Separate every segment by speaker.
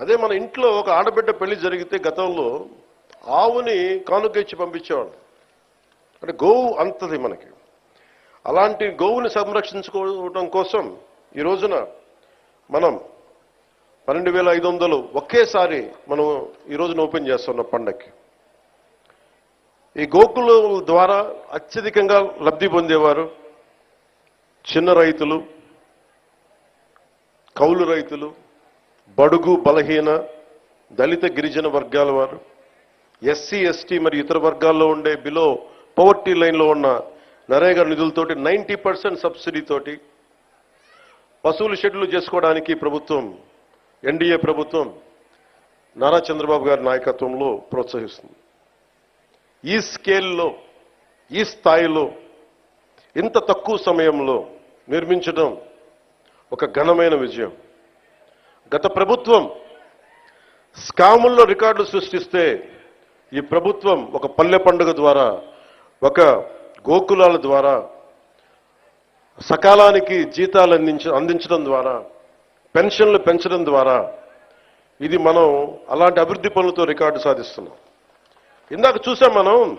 Speaker 1: అదే మన ఇంట్లో ఒక ఆడబిడ్డ పెళ్ళి జరిగితే గతంలో ఆవుని కానుక ఇచ్చి పంపించేవాడు. అంటే గోవు అంతది మనకి. అలాంటి గోవుని సంరక్షించుకోవడం కోసం ఈ రోజున మనం పన్నెండు వేల ఐదు వందలు ఒకేసారి మనం ఈ రోజున ఓపెన్ చేస్తున్న పండక్కి. ఈ గోకుల ద్వారా అత్యధికంగా లబ్ధి పొందేవారు చిన్న రైతులు కౌలు రైతులు బడుగు బలహీన దళిత గిరిజన వర్గాల వారు ఎస్సీ ఎస్టీ మరియు ఇతర వర్గాల్లో ఉండే బిలో పవర్టీ లైన్లో ఉన్న నరేగా నిధులతోటి నైంటీ పర్సెంట్ సబ్సిడీతోటి పశువులు షెడ్యూల్ చేసుకోవడానికి ప్రభుత్వం ఎన్డీఏ ప్రభుత్వం నారా చంద్రబాబు గారి నాయకత్వంలో ప్రోత్సహిస్తుంది. ఈ స్కేల్లో ఈ స్థాయిలో ఇంత తక్కువ సమయంలో నిర్మించడం ఒక ఘనమైన విజయం. గత ప్రభుత్వం స్కాముల్లో రికార్డులు సృష్టిస్తే ఈ ప్రభుత్వం ఒక పల్లె పండుగ ద్వారా ఒక గోకులాల ద్వారా సకాలానికి జీతాలు అందించ అందించడం ద్వారా పెన్షన్లు పెంచడం ద్వారా ఇది మనం అలాంటి అభివృద్ధి పనులతో రికార్డు సాధిస్తున్నాం. ఇందాక చూసాం మనం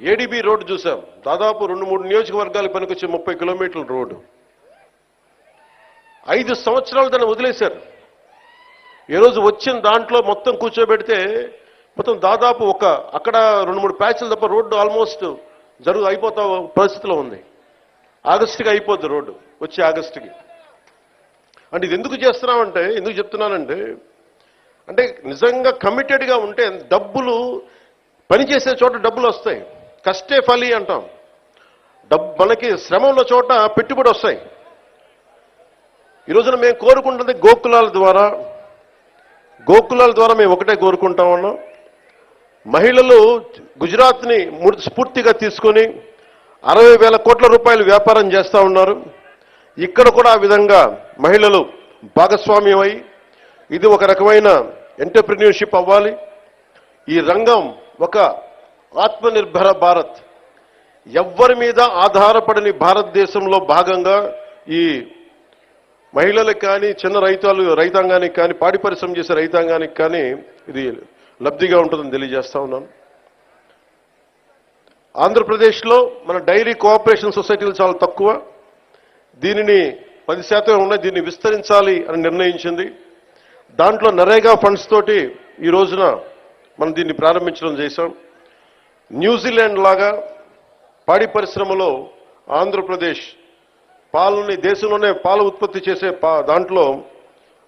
Speaker 1: ఏడీబీ రోడ్డు చూసాం. దాదాపు రెండు మూడు నియోజకవర్గాలకు పనికొచ్చే ముప్పై కిలోమీటర్ల రోడ్డు. ఐదు సంవత్సరాలు దాన్ని వదిలేశారు. ఈరోజు వచ్చిన దాంట్లో మొత్తం కూర్చోబెడితే మొత్తం దాదాపు ఒక అక్కడ రెండు మూడు ప్యాచ్లు తప్ప రోడ్డు ఆల్మోస్ట్ జరుగు అయిపోతా పరిస్థితిలో ఉంది. ఆగస్టుకి అయిపోద్ది రోడ్డు వచ్చే ఆగస్టుకి. అంటే ఇది ఎందుకు చేస్తున్నామంటే ఎందుకు చెప్తున్నానంటే అంటే నిజంగా కమిటెడ్గా ఉంటే డబ్బులు పనిచేసే చోట డబ్బులు వస్తాయి. కష్టే ఫలి అంటాం. డబ్బు మనకి శ్రమ ఉన్న చోట పెట్టుబడి వస్తాయి. ఈ రోజున మేము కోరుకుంటుంది గోకులాల ద్వారా. గోకులాల ద్వారా మేము ఒకటే కోరుకుంటా ఉన్నాం. మహిళలు గుజరాత్ని స్ఫూర్తిగా తీసుకొని అరవై వేల కోట్ల రూపాయలు వ్యాపారం చేస్తూ ఉన్నారు. ఇక్కడ కూడా ఆ విధంగా మహిళలు భాగస్వామ్యం అయి ఇది ఒక రకమైన ఎంటర్ప్రిన్యూర్షిప్ అవ్వాలి. ఈ రంగం ఒక ఆత్మనిర్భర భారత్. ఎవ్వరి మీద ఆధారపడని భారతదేశంలో భాగంగా ఈ మహిళలకు కానీ చిన్న రైతాలు రైతాంగానికి కానీ పాడి పరిశ్రమ చేసే రైతాంగానికి కానీ ఇది లబ్ధిగా ఉంటుందని తెలియజేస్తా ఉన్నాను ఆంధ్రప్రదేశ్లో మన డైరీ కోఆపరేషన్ సొసైటీలు చాలా తక్కువ. దీనిని పది శాతం ఉన్నాయి దీన్ని విస్తరించాలి అని నిర్ణయించింది. దాంట్లో నరేగా ఫండ్స్ తోటి ఈ రోజున మనం దీన్ని ప్రారంభించడం చేశాం. న్యూజిలాండ్ లాగా పాడి పరిశ్రమలో ఆంధ్రప్రదేశ్ పాలని దేశంలోనే పాలు ఉత్పత్తి చేసే పా దాంట్లో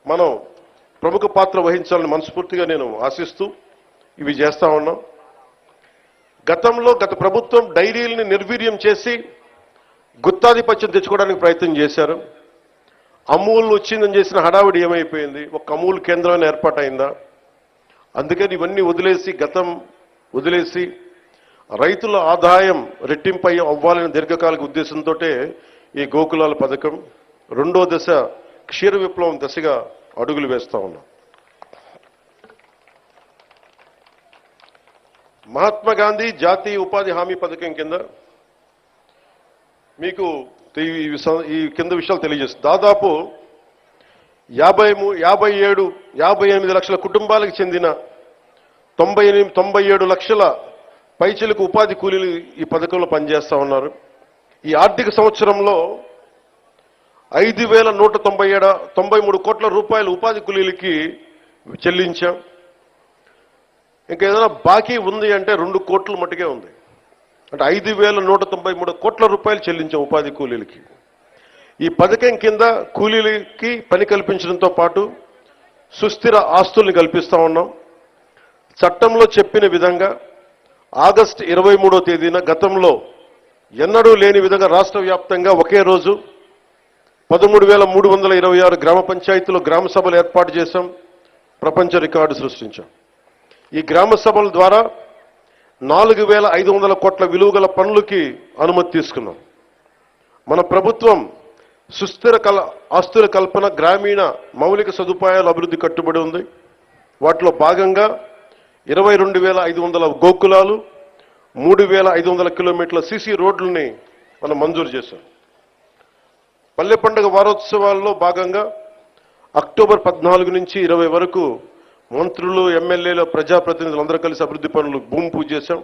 Speaker 1: మనం ప్రముఖ పాత్ర వహించాలని మనస్ఫూర్తిగా నేను ఆశిస్తూ ఇవి చేస్తా ఉన్నాం. గతంలో గత ప్రభుత్వం డైరీల్ని నిర్వీర్యం చేసి గుత్తాధిపత్యం తెచ్చుకోవడానికి ప్రయత్నం చేశారు. అమూల్ వచ్చిందని చేసిన హడావిడి ఏమైపోయింది? ఒక అమూల్ కేంద్రమైన ఏర్పాటైందా? అందుకని ఇవన్నీ వదిలేసి గతం వదిలేసి రైతుల ఆదాయం రెట్టింపై అవ్వాలనే దీర్ఘకాలిక ఉద్దేశంతో ఈ గోకులాల పథకం రెండో దశ క్షీర విప్లవం దశగా అడుగులు వేస్తూ ఉన్నాం. మహాత్మా గాంధీ జాతీయ ఉపాధి హామీ పథకం కింద మీకు ఈ కింద విషయాలు తెలియజేస్తుంది దాదాపు యాభై మూ యాభై ఏడు యాభై ఎనిమిది లక్షల కుటుంబాలకు చెందిన తొంభై ఎనిమిది తొంభై ఏడు లక్షల పైచలకు ఉపాధి కూలీలు ఈ పథకంలో పనిచేస్తా ఉన్నారు. ఈ ఆర్థిక సంవత్సరంలో ఐదు వేల నూట తొంభై ఏడు తొంభై మూడు కోట్ల రూపాయలు ఉపాధి కూలీలకి చెల్లించాం. ఇంకా ఏదైనా బాకీ ఉంది అంటే రెండు కోట్ల మటుకే ఉంది. అంటే ఐదు వేల నూట తొంభై మూడు కోట్ల రూపాయలు చెల్లించాం ఉపాధి కూలీలకి. ఈ పథకం కింద కూలీలకి పని కల్పించడంతో పాటు సుస్థిర ఆస్తుల్ని కల్పిస్తా ఉన్నాం. చట్టంలో చెప్పిన విధంగా ఆగస్టు ఇరవై మూడో తేదీన గతంలో ఎన్నడూ లేని విధంగా రాష్ట్ర వ్యాప్తంగా ఒకే రోజు పదమూడు వేల మూడు వందల ఇరవై ఆరు గ్రామ పంచాయతీలో గ్రామ సభలు ఏర్పాటు చేశాం ప్రపంచ రికార్డు సృష్టించాం. ఈ గ్రామ సభల ద్వారా నాలుగు వేల ఐదు వందల కోట్ల విలువగల పనులకి అనుమతి తీసుకున్నాం. మన ప్రభుత్వం సుస్థిర కల ఆస్తుల కల్పన గ్రామీణ మౌలిక సదుపాయాల అభివృద్ధి కట్టుబడి ఉంది. వాటిలో భాగంగా ఇరవై రెండు వేల ఐదు వందల గోకులాలు మూడు వేల ఐదు వందల కిలోమీటర్ల సీసీ రోడ్లని మనం మంజూరు చేశాం. పల్లె పండుగ వారోత్సవాల్లో భాగంగా అక్టోబర్ పద్నాలుగు నుంచి ఇరవై వరకు మంత్రులు ఎమ్మెల్యేలు ప్రజాప్రతినిధులు అందరూ కలిసి అభివృద్ధి పనులు భూమి పూజ చేశాం.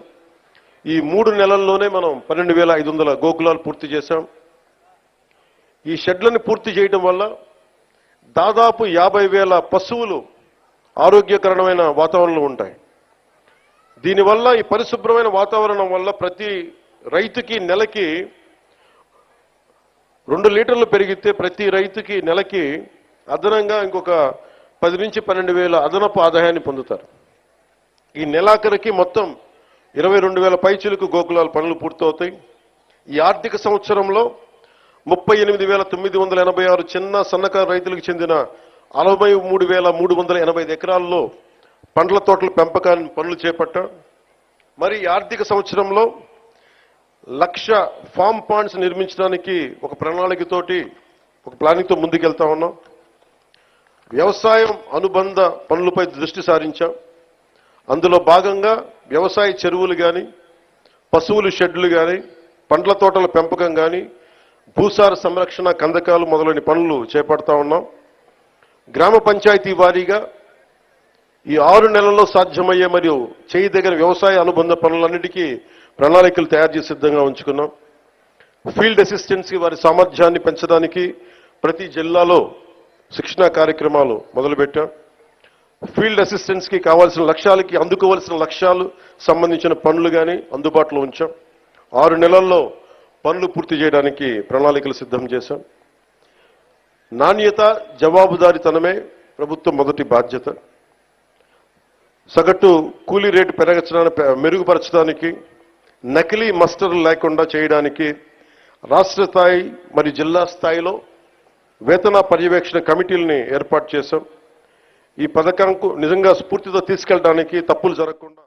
Speaker 1: ఈ మూడు నెలల్లోనే మనం పన్నెండు వేల ఐదు వందల గోకులాలు పూర్తి చేశాం. ఈ షెడ్లను పూర్తి చేయడం వల్ల దాదాపు యాభై వేల పశువులు ఆరోగ్యకరమైన వాతావరణంలో ఉంటాయి. దీనివల్ల ఈ పరిశుభ్రమైన వాతావరణం వల్ల ప్రతి రైతుకి నెలకి రెండు లీటర్లు పెరిగితే ప్రతి రైతుకి నెలకి అదనంగా ఇంకొక పది నుంచి పన్నెండు వేల అదనపు ఆదాయాన్ని పొందుతారు. ఈ నెలాఖరికి మొత్తం ఇరవై రెండు వేల పైచులకు గోకులాల పనులు పూర్తవుతాయి. ఈ ఆర్థిక సంవత్సరంలో ముప్పై ఎనిమిది వేల తొమ్మిది వందల ఎనభై ఆరు చిన్న సన్నకారు రైతులకు చెందిన అరవై మూడు వేల మూడు వందల ఎనభై ఎకరాల్లో పండ్ల తోటల పెంపకాన్ని పనులు చేపట్టాం. మరి ఆర్థిక సంవత్సరంలో లక్ష ఫామ్ పాండ్స్ నిర్మించడానికి ఒక ప్రణాళికతోటి ఒక ప్లానింగ్తో ముందుకెళ్తా ఉన్నాం. వ్యవసాయం అనుబంధ పనులపై దృష్టి సారించాం. అందులో భాగంగా వ్యవసాయ చెరువులు కానీ పశువులు షెడ్లు కానీ పండ్ల తోటల పెంపకం కానీ భూసార సంరక్షణ కందకాలు మొదలైన పనులు చేపడతా ఉన్నాం. గ్రామ పంచాయతీ వారీగా ఈ ఆరు నెలల్లో సాధ్యమయ్యే మరియు చేయదగిన వ్యవసాయ అనుబంధ పనులన్నిటికీ ప్రణాళికలు తయారు చేసి సిద్ధంగా ఉంచుకున్నాం. ఫీల్డ్ అసిస్టెన్సీ వారి సామర్థ్యాన్ని పెంచడానికి ప్రతి జిల్లాలో శిక్షణా కార్యక్రమాలు మొదలుపెట్టాం. ఫీల్డ్ అసిస్టెంట్స్కి కావాల్సిన లక్ష్యాలకి అందుకోవాల్సిన లక్ష్యాలు సంబంధించిన పనులు కానీ అందుబాటులో ఉంచాం. ఆరు నెలల్లో పనులు పూర్తి చేయడానికి ప్రణాళికలు సిద్ధం చేశాం. నాణ్యత జవాబుదారీతనమే ప్రభుత్వం మొదటి బాధ్యత. సగటు కూలీ రేటు పెరగచడానికి మెరుగుపరచడానికి నకిలీ మస్టర్లు లేకుండా చేయడానికి రాష్ట్ర స్థాయి మరియు జిల్లా స్థాయిలో వేతన పర్యవేక్షణ కమిటీలని ఏర్పాటు చేశాం. ఈ పథకంకు నిజంగా స్ఫూర్తితో తీసుకెళ్ళడానికి తప్పులు జరగకుండా